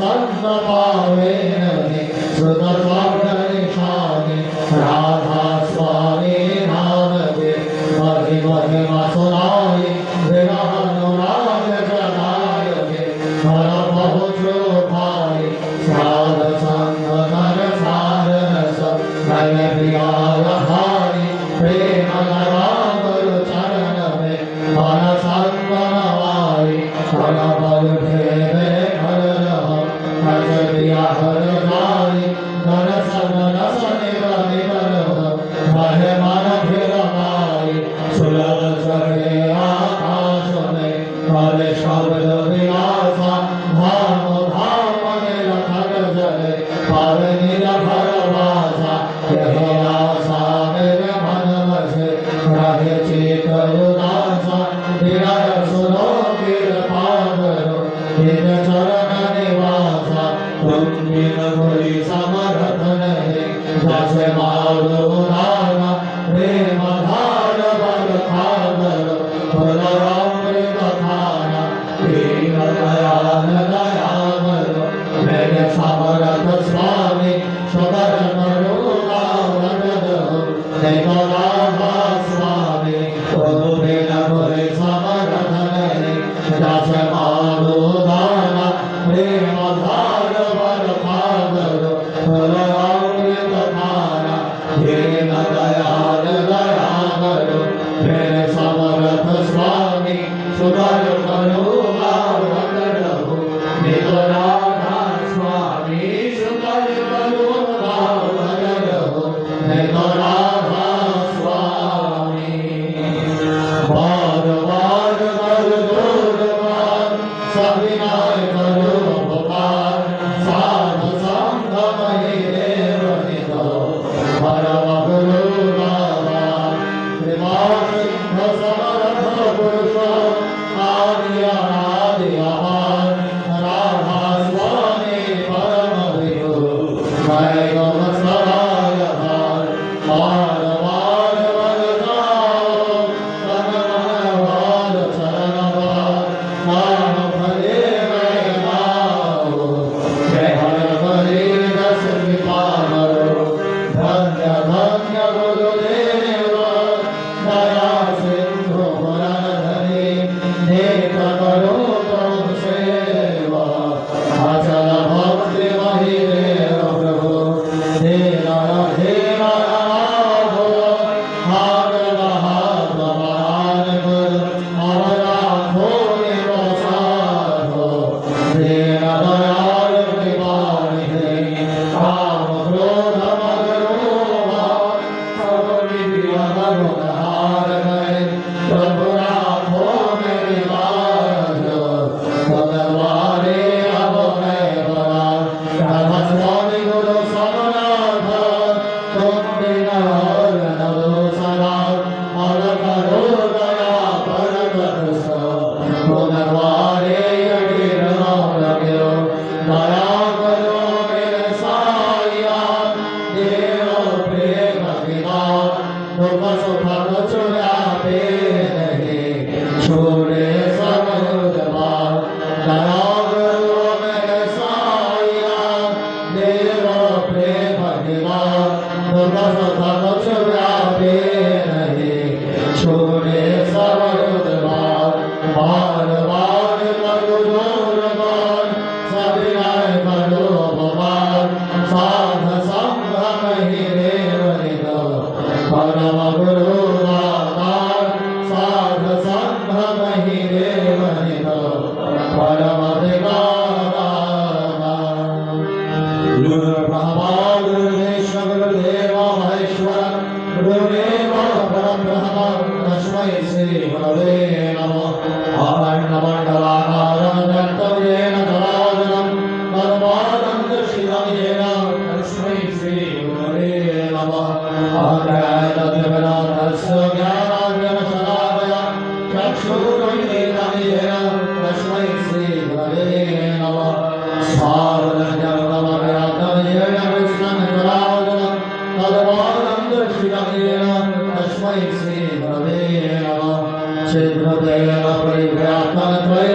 صدق طاويه Sodalo say Sri Hare Amen.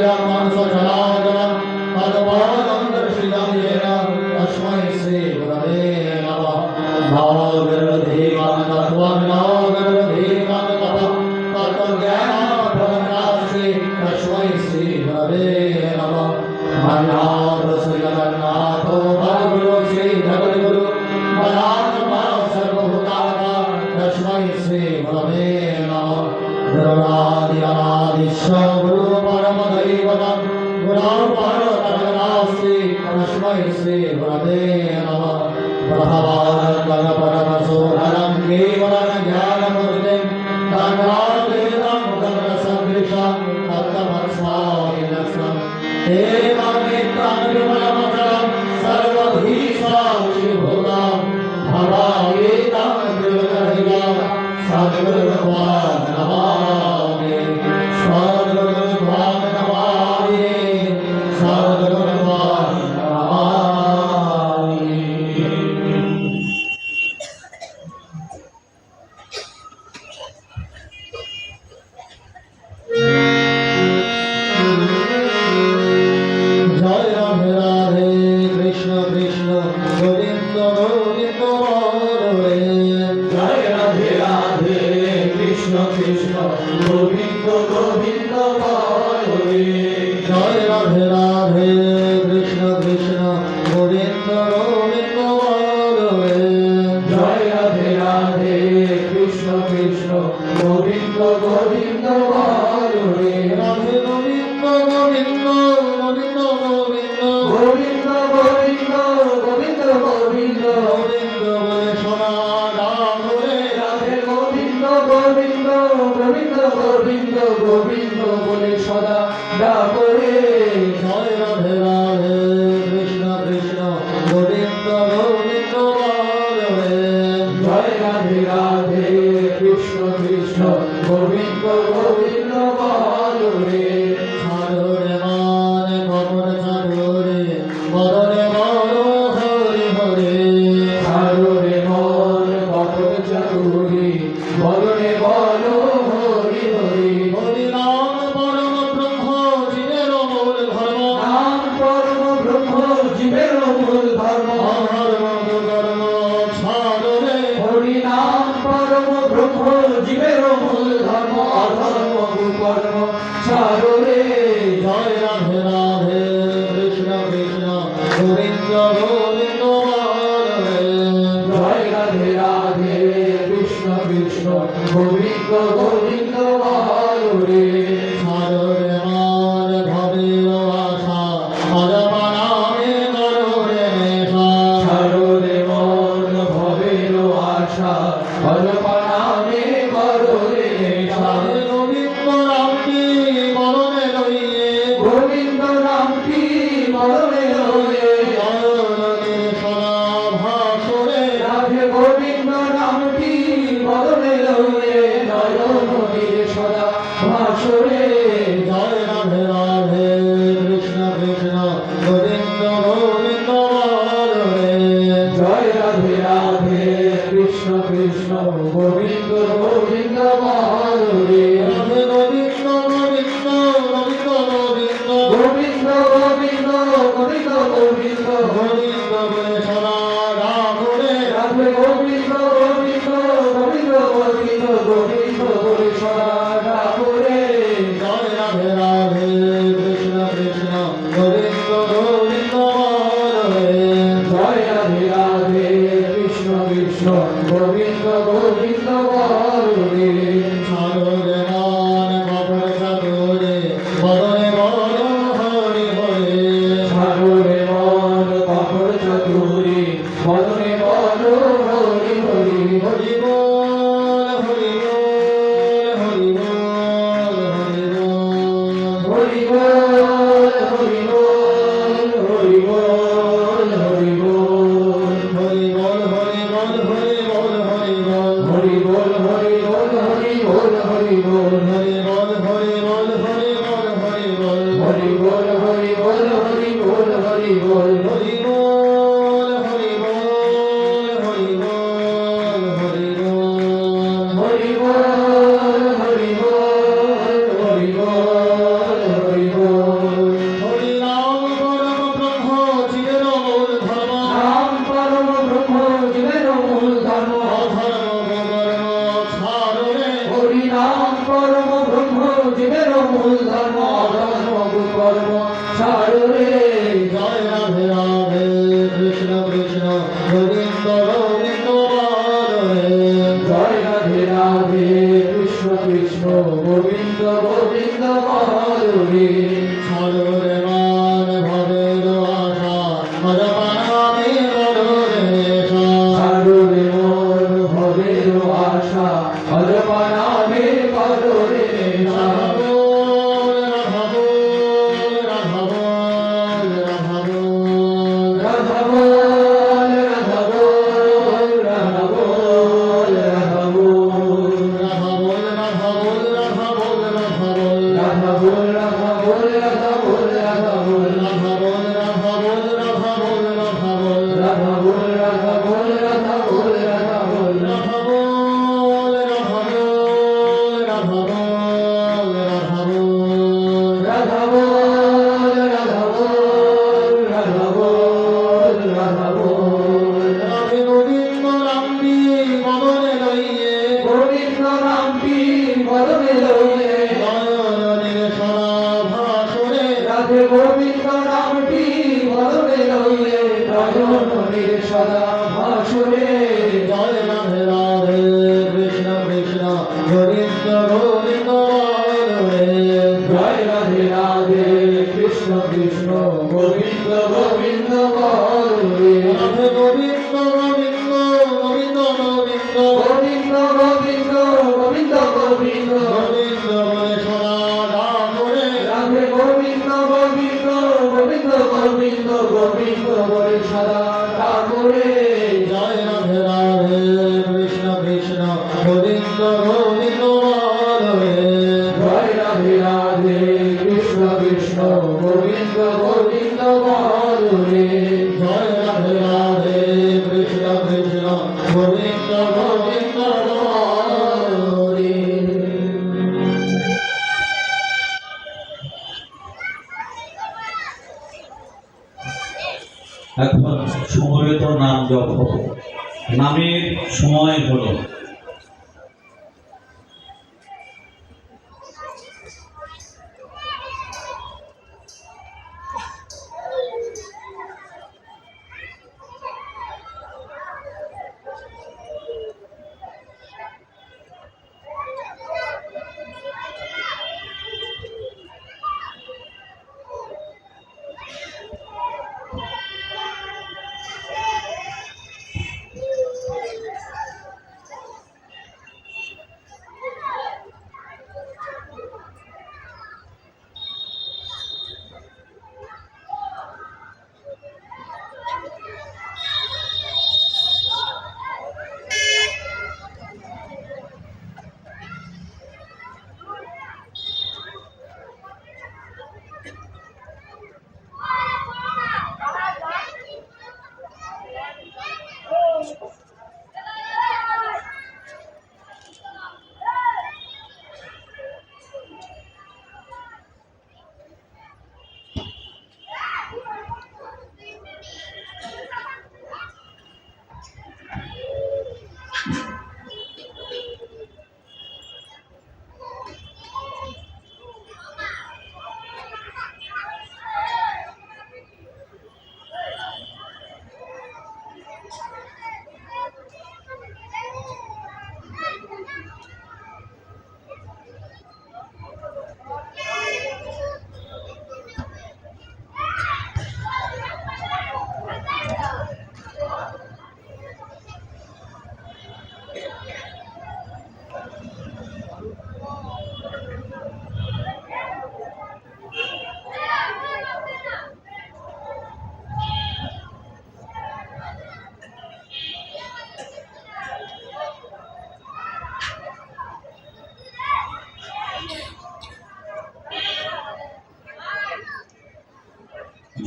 ीश्वैश्रीपदे नमः प्रभवानन्दपरमसोहरं मे শুনে কৃষ্ণ গোবিন্দ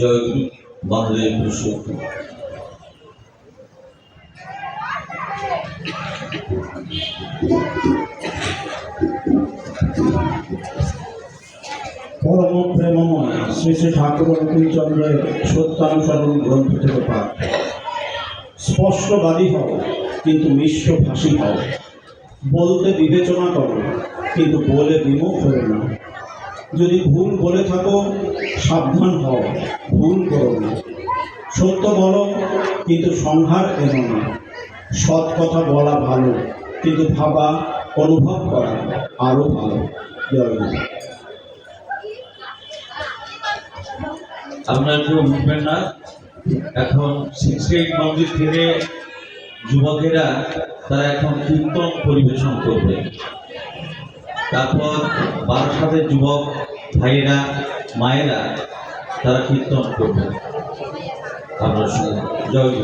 জয় গুরু বন্দে পুরুষোত্তম পরম প্রেমময় শ্রী শ্রী অঙ্কিমচন্দ্রের সত্যানুসরণ গ্রন্থ থেকে পাঠ। স্পষ্টবাদী হও, কিন্তু মিশ্রভাষী হও। বলতে বিবেচনা করো, কিন্তু বলে বিমুখ হও না। যদি ভুল বলে থাকো, সাবধান হও, ভুল করো না। সত্য বলো, কিন্তু সংহার এনো না। সৎ কথা বলা ভালো, কিন্তু ভাবা, অনুভব করা আরও ভালো। জয় আপনারা কেউ উঠবেন না। এখন মন্দির থেকে যুবকেরা, তারা এখন কীর্তন পরিবেশন করবে। তারপর বারাসাতের যুবক ভাইয়েরা মায়েরা তারা কীর্তন করবে। আপনার সঙ্গে জয়